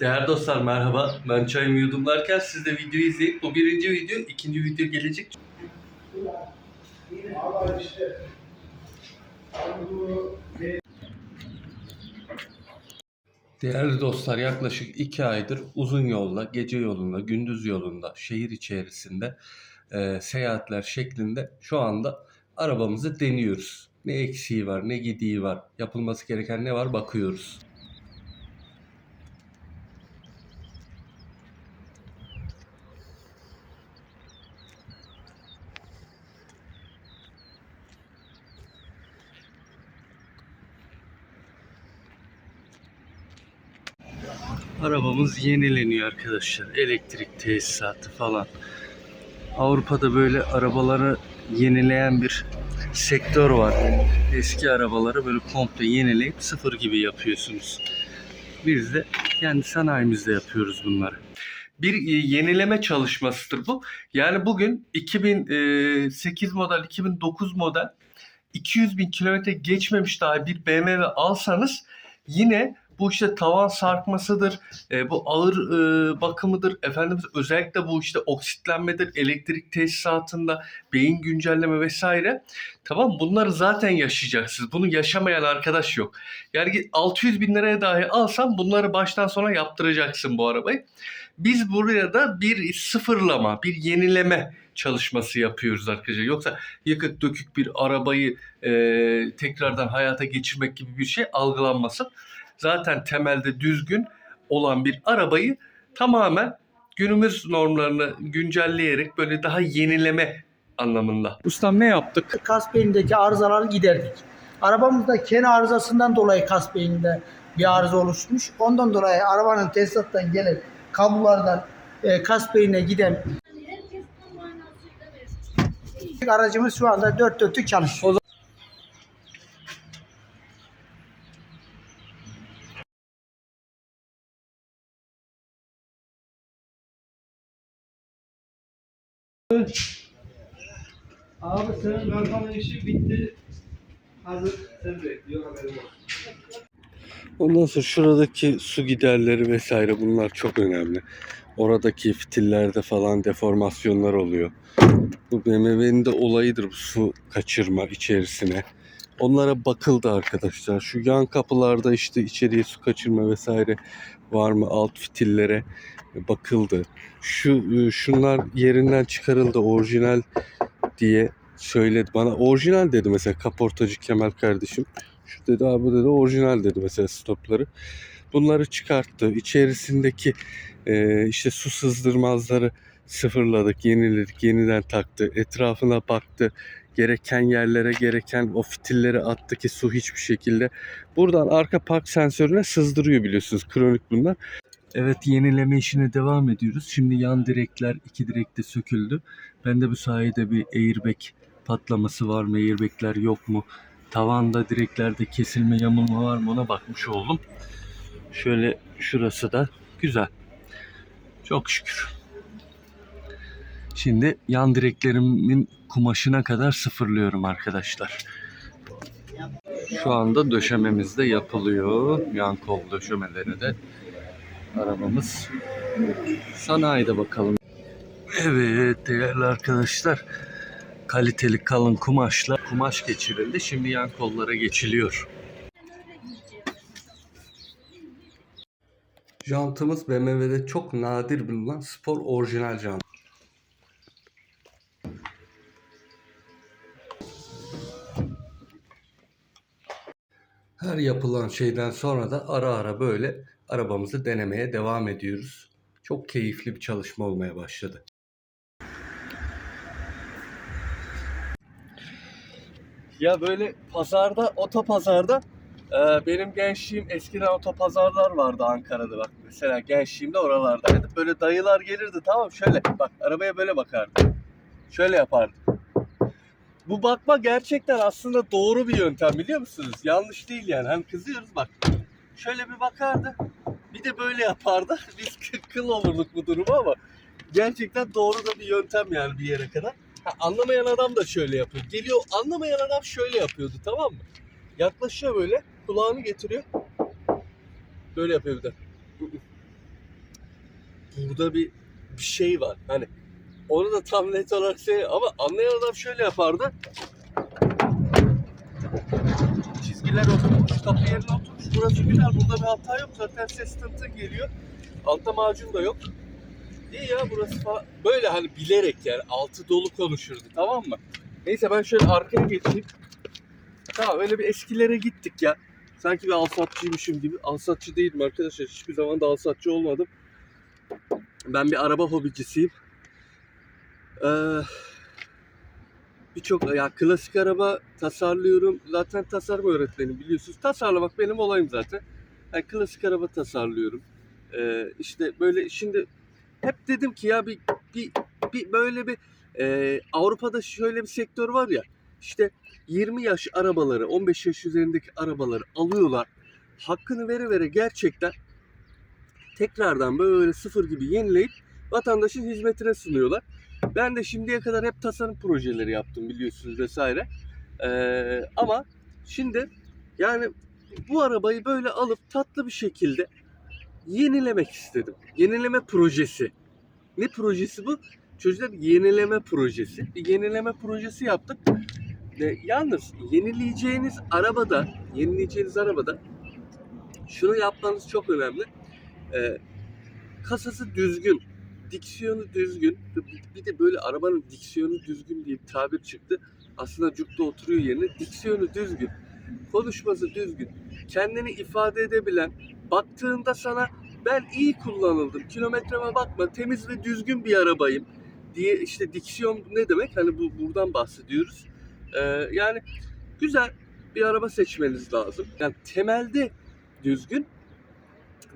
Değerli dostlar merhaba. Ben çayımı yudumlarken siz de videoyu izleyin. Bu birinci video, ikinci video gelecek. Değerli dostlar yaklaşık iki aydır uzun yolda, gece yolunda, gündüz yolunda, şehir içerisinde e, seyahatler şeklinde şu anda arabamızı deniyoruz. Ne eksiği var, ne gidiği var, yapılması gereken ne var bakıyoruz. Arabamız yenileniyor arkadaşlar. Elektrik tesisatı falan. Avrupa'da böyle arabaları yenileyen bir sektör var. Eski arabaları böyle komple yenileyip sıfır gibi yapıyorsunuz. Biz de kendi sanayimizde yapıyoruz bunları. Bir e, yenileme çalışmasıdır bu. Yani bugün 2008 model, 2009 model 200 bin kilometre geçmemiş daha bir BMW alsanız yine bu işte tavan sarkmasıdır, e, bu ağır e, bakımıdır, efendimiz özellikle bu işte oksitlenmedir, elektrik tesisatında beyin güncelleme vesaire. Tamam bunları zaten yaşayacaksınız. Bunu yaşamayan arkadaş yok. Yani git 600 bin liraya dahi alsam bunları baştan sona yaptıracaksın bu arabayı. Biz buraya da bir sıfırlama, bir yenileme çalışması yapıyoruz arkadaşlar. Yoksa yıkık dökük bir arabayı e, tekrardan hayata geçirmek gibi bir şey algılanmasın zaten temelde düzgün olan bir arabayı tamamen günümüz normlarını güncelleyerek böyle daha yenileme anlamında. Ustam ne yaptık? Kaspeyindeki arızaları giderdik. Arabamızda kendi arızasından dolayı Kaspeyinde bir arıza oluşmuş. Ondan dolayı arabanın tesisattan gelen kablolardan e, Kaspeyine giden aracımız şu anda dört dörtlük çalışıyor. Abi senin rakamın işi bitti. Hazır sen bekliyor haberin olsun. Ondan sonra şuradaki su giderleri vesaire bunlar çok önemli. Oradaki fitillerde falan deformasyonlar oluyor. Bu BMW'nin de olayıdır bu su kaçırma içerisine. Onlara bakıldı arkadaşlar. Şu yan kapılarda işte içeriye su kaçırma vesaire var mı alt fitillere bakıldı. Şu e, şunlar yerinden çıkarıldı orijinal diye söyledi bana. Orijinal dedi mesela kaportacı Kemal kardeşim. Şu dedi abi dedi orijinal dedi mesela stopları. Bunları çıkarttı. İçerisindeki e, işte su sızdırmazları sıfırladık, yeniledik, yeniden taktı. Etrafına baktı. Gereken yerlere gereken o fitilleri attı ki su hiçbir şekilde. Buradan arka park sensörüne sızdırıyor biliyorsunuz. Kronik bunlar. Evet yenileme işine devam ediyoruz. Şimdi yan direkler, iki direk de söküldü. Ben de bu sayede bir airbag patlaması var mı, airbagler yok mu? Tavanda direklerde kesilme, yamulma var mı ona bakmış oldum. Şöyle şurası da güzel. Çok şükür. Şimdi yan direklerimin kumaşına kadar sıfırlıyorum arkadaşlar. Şu anda döşememiz de yapılıyor. Yan kol döşemeleri de arabamız sanayide bakalım. Evet değerli arkadaşlar kaliteli kalın kumaşla kumaş geçirildi. Şimdi yan kollara geçiliyor. Jantımız BMW'de çok nadir bulunan spor orijinal jant. Her yapılan şeyden sonra da ara ara böyle arabamızı denemeye devam ediyoruz. Çok keyifli bir çalışma olmaya başladı. Ya böyle pazarda, otopazarda e, benim gençliğim eskiden otopazarlar vardı Ankara'da bak. Mesela gençliğimde oralardaydı. Böyle dayılar gelirdi tamam şöyle bak arabaya böyle bakardı. Şöyle yapardı. Bu bakma gerçekten aslında doğru bir yöntem biliyor musunuz? Yanlış değil yani. Hem kızıyoruz bak. Şöyle bir bakardı. Bir de böyle yapardı. Biz kı- kıl olurduk bu durumu ama gerçekten doğru da bir yöntem yani bir yere kadar. Ha, anlamayan adam da şöyle yapıyor. Geliyor anlamayan adam şöyle yapıyordu tamam mı? Yaklaşıyor böyle kulağını getiriyor. Böyle yapıyor bir de. burada bir, bir şey var. Hani onu da tam net olarak şey ama anlayan adam şöyle yapardı. Çizgiler oturmuş, kapı yerine oturmuş. Burası güzel, burada bir hata yok. Zaten ses tıntı geliyor. Altta macun da yok. İyi ya burası falan. Böyle hani bilerek yani altı dolu konuşurdu tamam mı? Neyse ben şöyle arkaya geçeyim. Tamam öyle bir eskilere gittik ya. Sanki bir alsatçıymışım gibi. Alsatçı değilim arkadaşlar. Hiçbir zaman da alsatçı olmadım. Ben bir araba hobicisiyim. Ee, Birçok ya klasik araba tasarlıyorum. Zaten tasarım öğretmenim biliyorsunuz. Tasarlamak benim olayım zaten. Yani klasik araba tasarlıyorum. Ee, işte böyle şimdi hep dedim ki ya bir bir, bir böyle bir e, Avrupa'da şöyle bir sektör var ya. İşte 20 yaş arabaları, 15 yaş üzerindeki arabaları alıyorlar. Hakkını vere vere gerçekten tekrardan böyle sıfır gibi yenileyip vatandaşın hizmetine sunuyorlar. Ben de şimdiye kadar hep tasarım projeleri yaptım biliyorsunuz vesaire. Ee, ama şimdi yani bu arabayı böyle alıp tatlı bir şekilde yenilemek istedim. Yenileme projesi. Ne projesi bu? Çocuklar yenileme projesi. Bir yenileme projesi yaptık. E, yalnız yenileyeceğiniz arabada, yenileyeceğiniz arabada şunu yapmanız çok önemli. E, kasası düzgün, diksiyonu düzgün. Bir de böyle arabanın diksiyonu düzgün diye bir tabir çıktı. Aslında cukta oturuyor yerine. Diksiyonu düzgün, konuşması düzgün, kendini ifade edebilen, baktığında sana ben iyi kullanıldım, kilometreme bakma, temiz ve düzgün bir arabayım diye işte diksiyon ne demek? Hani bu buradan bahsediyoruz. Ee, yani güzel bir araba seçmeniz lazım. Yani temelde düzgün.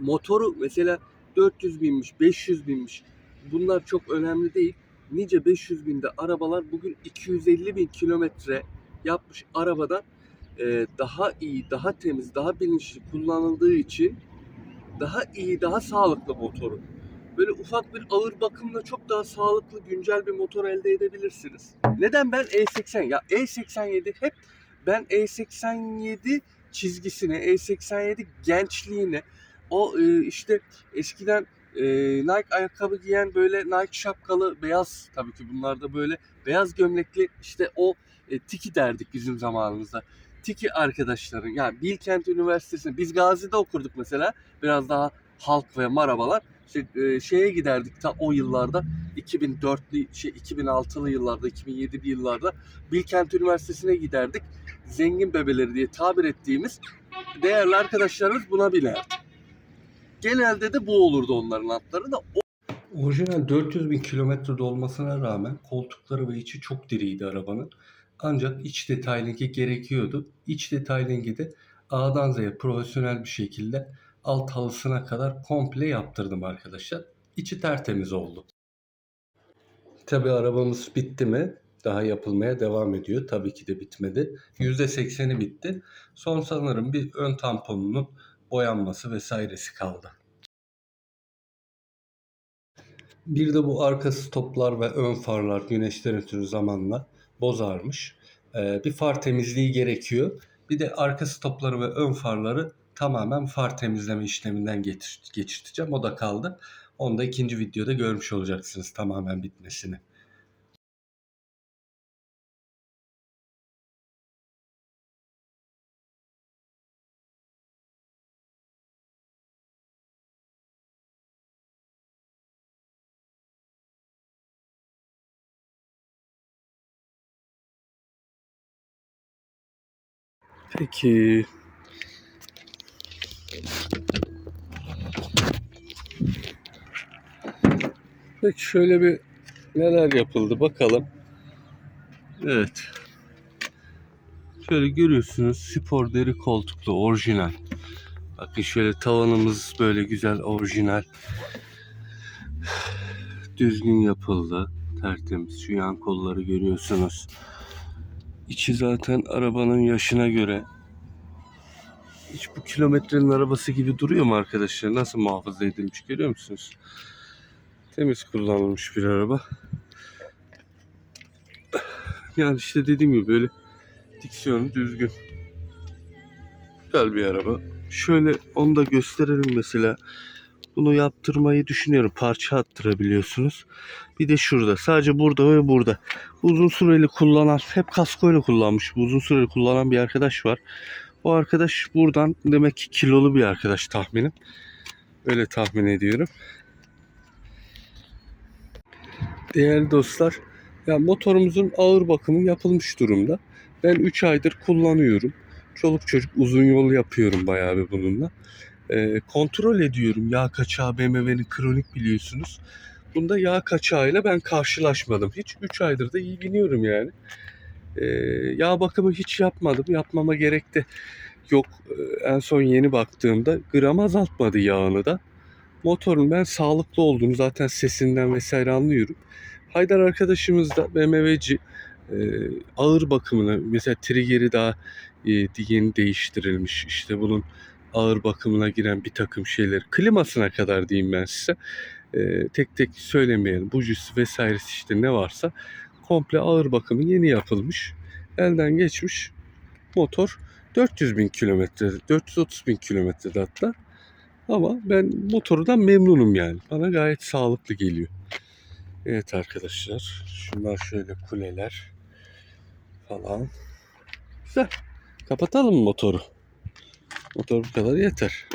Motoru mesela 400 binmiş, 500 binmiş. Bunlar çok önemli değil. Nice 500 binde arabalar bugün 250 bin kilometre yapmış arabadan e, daha iyi, daha temiz, daha bilinçli kullanıldığı için daha iyi, daha sağlıklı motoru. Böyle ufak bir ağır bakımla çok daha sağlıklı, güncel bir motor elde edebilirsiniz. Neden ben E80? Ya E87 hep ben E87 çizgisine, E87 gençliğine, o e, işte eskiden e, Nike ayakkabı giyen böyle Nike şapkalı beyaz tabii ki bunlar da böyle beyaz gömlekli işte o e, tiki derdik bizim zamanımızda. Tiki arkadaşların yani Bilkent Üniversitesi'nde biz Gazi'de okurduk mesela biraz daha halk ve marabalar işte, e, şeye giderdik ta o yıllarda 2004'lü şey 2006'lı yıllarda 2007'li yıllarda Bilkent Üniversitesi'ne giderdik. Zengin bebeleri diye tabir ettiğimiz değerli arkadaşlarımız buna binerdi. Genelde de bu olurdu onların atları da. Orijinal 400 bin kilometrede olmasına rağmen koltukları ve içi çok diriydi arabanın. Ancak iç detaylingi gerekiyordu. İç detaylingi de A'dan Z'ye profesyonel bir şekilde alt halısına kadar komple yaptırdım arkadaşlar. İçi tertemiz oldu. Tabi arabamız bitti mi? Daha yapılmaya devam ediyor. Tabii ki de bitmedi. %80'i bitti. Son sanırım bir ön tamponunun boyanması vesairesi kaldı. Bir de bu arka stoplar ve ön farlar güneşten ötürü zamanla bozarmış. Ee, bir far temizliği gerekiyor. Bir de arka stopları ve ön farları tamamen far temizleme işleminden geçir- geçirteceğim. O da kaldı. Onu da ikinci videoda görmüş olacaksınız tamamen bitmesini. Peki. Peki şöyle bir neler yapıldı bakalım. Evet. Şöyle görüyorsunuz spor deri koltuklu orijinal. Bakın şöyle tavanımız böyle güzel orijinal. Düzgün yapıldı. Tertemiz. Şu yan kolları görüyorsunuz. İçi zaten arabanın yaşına göre hiç bu kilometrenin arabası gibi duruyor mu arkadaşlar? Nasıl muhafaza edilmiş görüyor musunuz? Temiz kullanılmış bir araba. Yani işte dediğim gibi böyle diksiyonu düzgün. Güzel bir araba. Şöyle onu da gösterelim mesela. Bunu yaptırmayı düşünüyorum. Parça attırabiliyorsunuz. Bir de şurada. Sadece burada ve burada. Uzun süreli kullanan, hep kaskoyla kullanmış. Uzun süreli kullanan bir arkadaş var. O arkadaş buradan demek ki kilolu bir arkadaş tahminim. Öyle tahmin ediyorum. Değerli dostlar, ya motorumuzun ağır bakımı yapılmış durumda. Ben 3 aydır kullanıyorum. Çoluk çocuk uzun yol yapıyorum bayağı bir bununla. Ee, kontrol ediyorum yağ kaçağı BMW'nin kronik biliyorsunuz. Bunda yağ kaçağıyla ben karşılaşmadım. Hiç 3 aydır da iyi biniyorum yani. Ee, yağ bakımı hiç yapmadım. Yapmama gerek de yok. Ee, en son yeni baktığımda gram azaltmadı yağını da. Motorun ben sağlıklı olduğunu zaten sesinden vesaire anlıyorum. Haydar arkadaşımız da BMW'ci e, ağır bakımını mesela triggeri daha e, yeni değiştirilmiş. İşte bunun ağır bakımına giren bir takım şeyler klimasına kadar diyeyim ben size. E, tek tek söylemeyelim. Bujisi vesairesi işte ne varsa komple ağır bakımı yeni yapılmış. Elden geçmiş motor 400 bin kilometre, 430 bin kilometrede hatta. Ama ben motorundan memnunum yani. Bana gayet sağlıklı geliyor. Evet arkadaşlar. Şunlar şöyle kuleler falan. Güzel. Kapatalım motoru? Motor bu kadar yeter.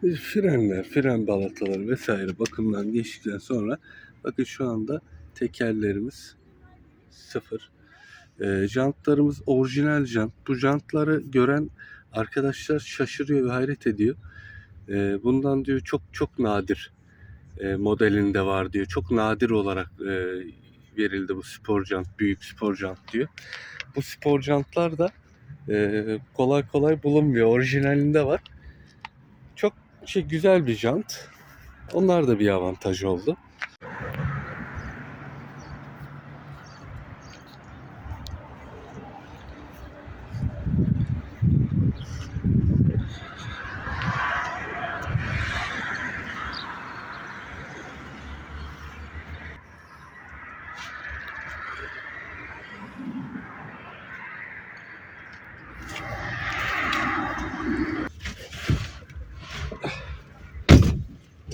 Frenler, fren balataları vesaire bakımdan geçtikten sonra bakın şu anda tekerlerimiz sıfır. E, jantlarımız orijinal jant. Bu jantları gören arkadaşlar şaşırıyor ve hayret ediyor. E, bundan diyor çok çok nadir e, modelinde var diyor. Çok nadir olarak e, verildi bu spor jant, büyük spor jant diyor. Bu spor jantlar da e, kolay kolay bulunmuyor. Orijinalinde var. Çok şey güzel bir jant. Onlar da bir avantaj oldu.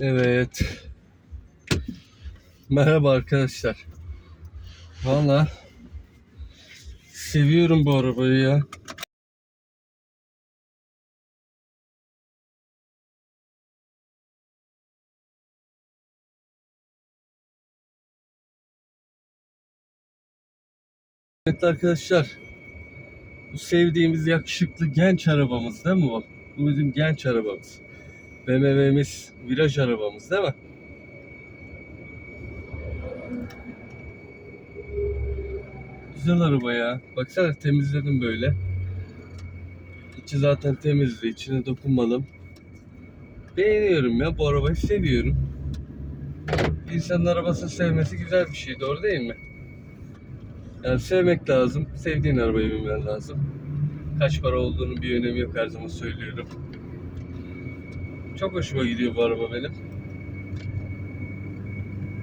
Evet. Merhaba arkadaşlar. Valla seviyorum bu arabayı ya. Evet arkadaşlar. Bu sevdiğimiz yakışıklı genç arabamız değil mi bu? Bu bizim genç arabamız. BMW'miz viraj arabamız değil mi? Güzel araba ya. Baksana temizledim böyle. İçi zaten temizdi. İçine dokunmadım. Beğeniyorum ya. Bu arabayı seviyorum. İnsanın arabasını sevmesi güzel bir şey. Doğru değil mi? Yani sevmek lazım. Sevdiğin arabayı binmen lazım. Kaç para olduğunun bir önemi yok her zaman söylüyorum. Çok hoşuma gidiyor bu araba benim.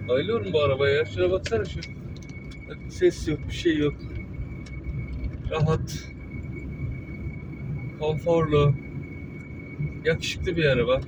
Bayılıyorum bu arabaya ya. Şuna baksana şu. Ses yok, bir şey yok. Rahat. Konforlu. Yakışıklı bir araba.